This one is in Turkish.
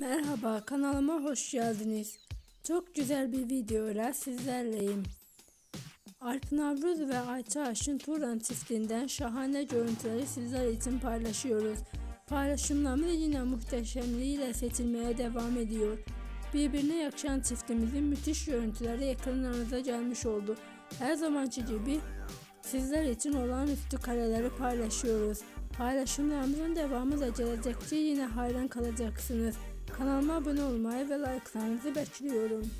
Merhaba kanalıma hoş geldiniz. Çok güzel bir videoyla sizlerleyim. Alp Navruz ve Ayça Aşın Turan çiftinden şahane görüntüleri sizler için paylaşıyoruz. Paylaşımlarımız yine muhteşemliğiyle seçilmeye devam ediyor. Birbirine yakışan çiftimizin müthiş görüntüleri ekranlarınıza gelmiş oldu. Her zamanki gibi Sizler için olağanüstü kareleri paylaşıyoruz. Paylaşımlarımızın devamı da gelecekçe yine hayran kalacaksınız. Kanalıma abone olmayı ve like'larınızı bekliyorum.